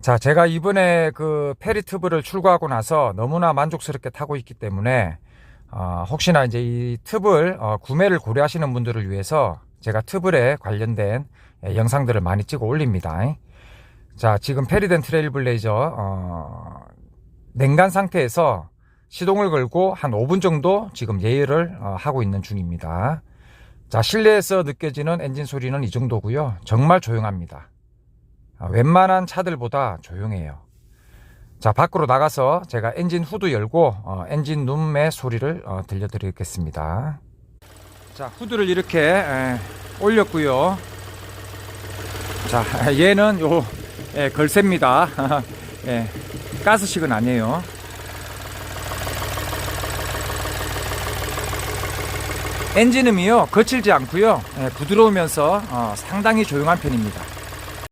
자, 제가 이번에 그 페리트브를 출고하고 나서 너무나 만족스럽게 타고 있기 때문에 어, 혹시나 이제 이 틉을 어, 구매를 고려하시는 분들을 위해서 제가 틉을에 관련된 예, 영상들을 많이 찍어 올립니다. 자, 지금 페리덴 트레일블레이저 어, 냉간 상태에서 시동을 걸고 한 5분 정도 지금 예열을 어, 하고 있는 중입니다. 자, 실내에서 느껴지는 엔진 소리는 이 정도고요. 정말 조용합니다. 아, 웬만한 차들보다 조용해요. 자, 밖으로 나가서 제가 엔진 후드 열고 어, 엔진 룸의 소리를 어, 들려드리겠습니다. 자, 후드를 이렇게 에, 올렸고요. 자, 얘는 요 예, 걸쇠입니다. 예, 가스식은 아니에요. 엔진음이요 거칠지 않고요 예, 부드러우면서 어, 상당히 조용한 편입니다.